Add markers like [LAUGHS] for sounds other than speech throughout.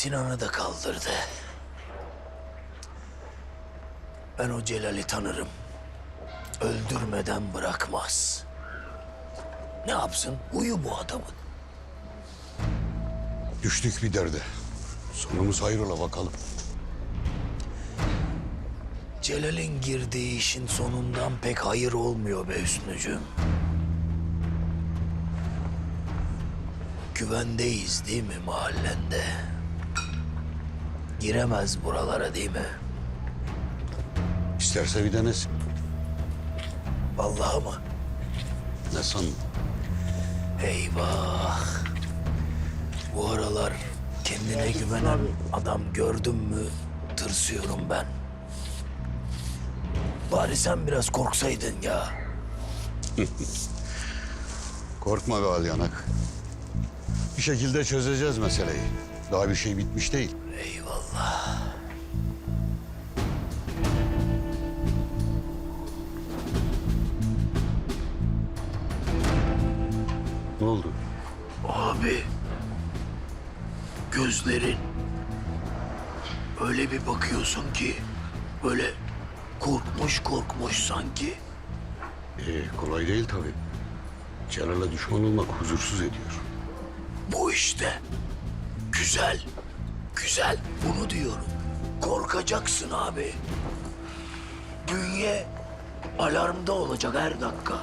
Sinan'ı da kaldırdı. Ben o Celal'i tanırım. Öldürmeden bırakmaz. Ne yapsın? Huyu bu adamın. Düştük bir derde. Sonumuz hayrola bakalım. Celal'in girdiği işin sonundan pek hayır olmuyor be Hüsnücüğüm. Güvendeyiz değil mi mahallende? Giremez buralara değil mi? İsterse bir denesin. Vallahi mı? Ne sandın? Eyvah. Bu aralar kendine güvenen adam gördüm mü tırsıyorum ben. Bari sen biraz korksaydın ya. [LAUGHS] Korkma be Alyanak. Bir şekilde çözeceğiz meseleyi. Daha bir şey bitmiş değil. Eyvallah. Ne oldu? Abi. Gözlerin. Öyle bir bakıyorsun ki böyle korkmuş korkmuş sanki. Ee, kolay değil tabii. Celal'e düşman olmak huzursuz ediyor. Bu işte. Güzel. Güzel. Bunu diyorum. Korkacaksın abi. Bünye alarmda olacak her dakika.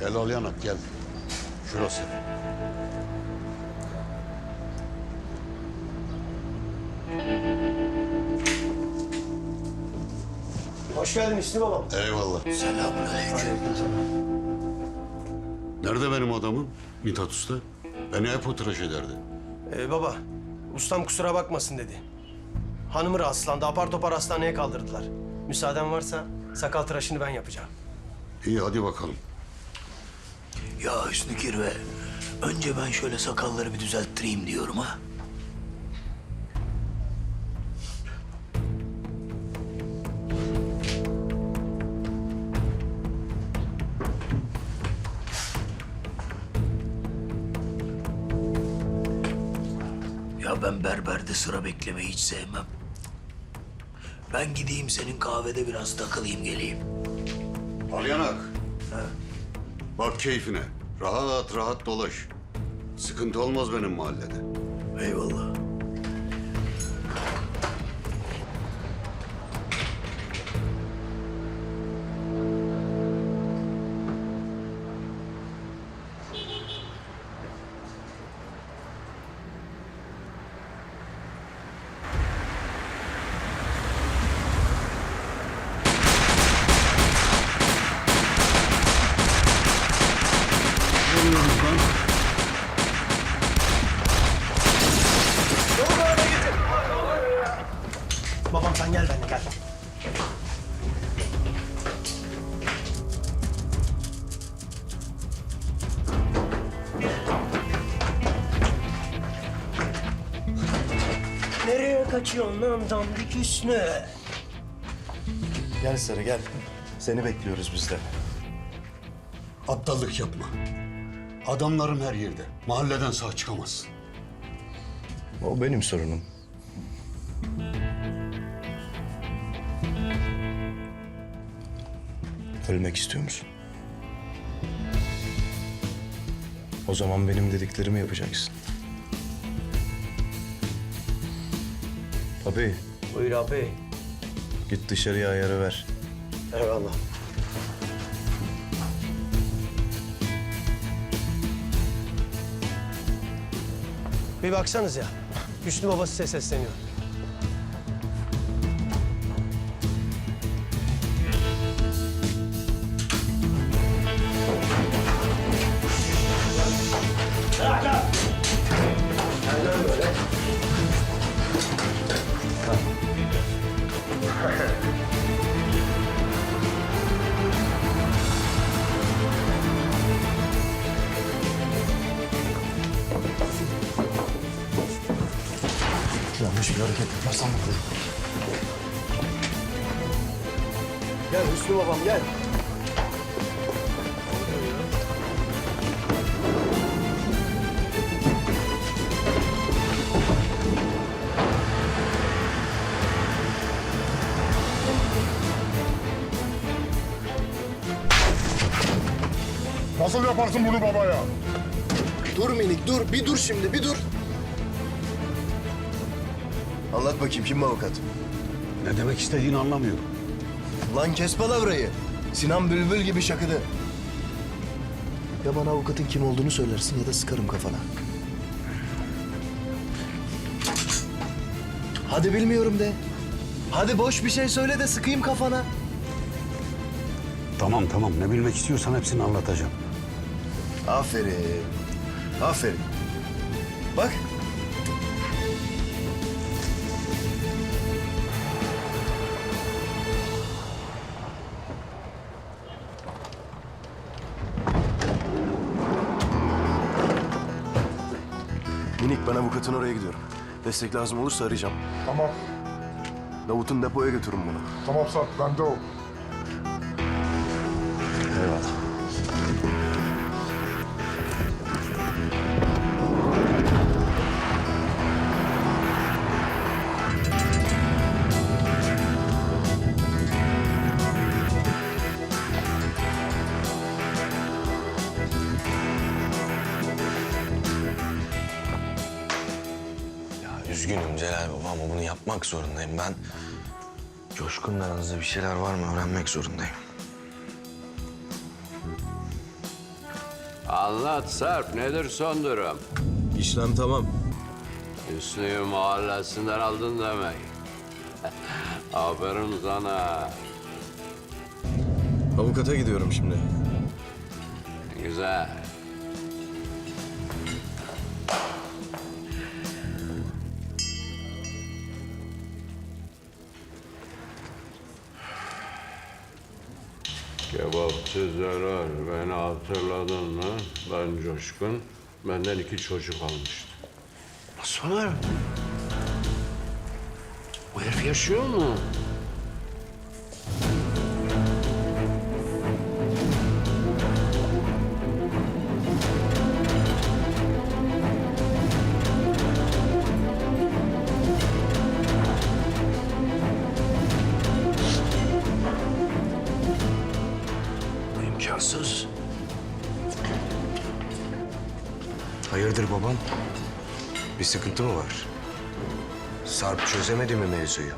Gel Alyanak gel. Şurası. Hoş geldin Hüsnü babam. Eyvallah. Selamünaleyküm. Nerede benim adamım? Mithat Usta. Beni hep o tıraş ederdi. Ee, baba, ustam kusura bakmasın dedi. Hanımı rahatsızlandı, apar topar hastaneye kaldırdılar. Müsaaden varsa sakal tıraşını ben yapacağım. İyi hadi bakalım. Ya Hüsnü Kirve, önce ben şöyle sakalları bir düzelttireyim diyorum ha. Ya ben berberde sıra beklemeyi hiç sevmem. Ben gideyim senin kahvede biraz takılayım geleyim. Alyanak. Bak keyfine. Rahat rahat dolaş. Sıkıntı olmaz benim mahallede. Eyvallah. Kaçıyorsun lan dandik Hüsnü? Gel Sarı gel. Seni bekliyoruz biz de. Aptallık yapma. Adamlarım her yerde. Mahalleden sağ çıkamazsın. O benim sorunum. Ölmek istiyor musun? O zaman benim dediklerimi yapacaksın. Tabii. Buyur abi. Git dışarıya ayarı ver. Eyvallah. Bir baksanız ya. Hüsnü baba size sesleniyor. Yanlış bir hareket yaparsam vururum. Gel Hüsnü babam gel. Nasıl yaparsın bunu babaya? Dur minik dur. Bir dur şimdi bir dur. Anlat bakayım kim bu avukat? Ne demek istediğini anlamıyorum. Lan kes palavrayı. Sinan Bülbül gibi şakıdı. Ya bana avukatın kim olduğunu söylersin ya da sıkarım kafana. Hadi bilmiyorum de. Hadi boş bir şey söyle de sıkayım kafana. Tamam tamam ne bilmek istiyorsan hepsini anlatacağım. Aferin. Aferin. Bak. Avukatın oraya gidiyorum. Destek lazım olursa arayacağım. Tamam, Davut'un depoya götürün bunu. tamam Sarp, bende o. Eyvallah. Üzgünüm Celal baba ama bunu yapmak zorundayım. Ben Coşkun'la aranızda bir şeyler var mı öğrenmek zorundayım. Anlat Sarp, nedir son durum? İşlem tamam. Hüsnü'yü mahallesinden aldın demek. [LAUGHS] Aferin sana. Avukata gidiyorum şimdi. Güzel. Kebapçı Celal, beni hatırladın mı? Ben Coşkun. Benden iki çocuk almıştı. Soner. Bu herif yaşıyor mu? Bir sıkıntı mı var? Sarp çözemedi mi mevzuyu?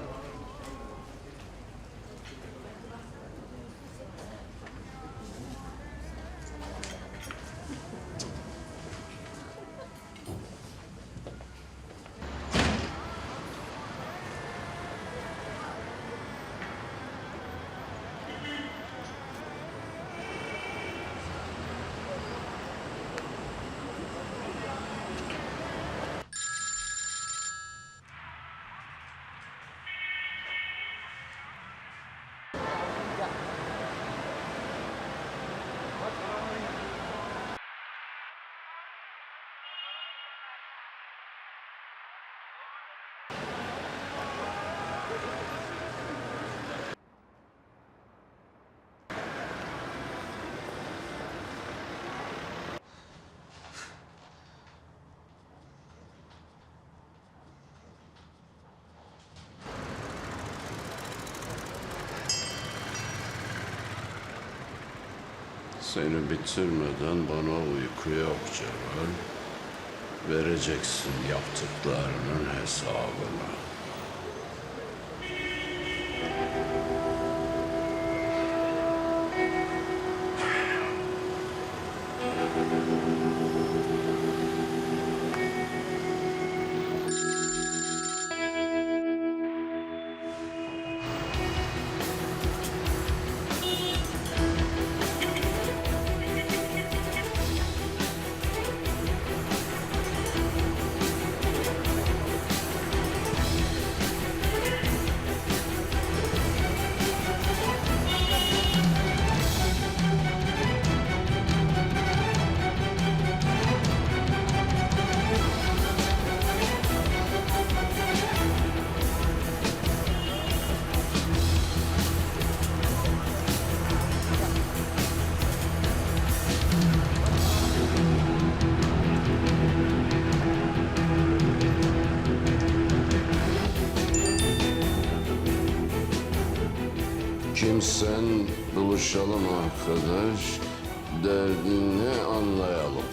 Seni bitirmeden bana uyku yok Celal. Vereceksin yaptıklarının hesabını. kimsen buluşalım arkadaş. Derdini anlayalım.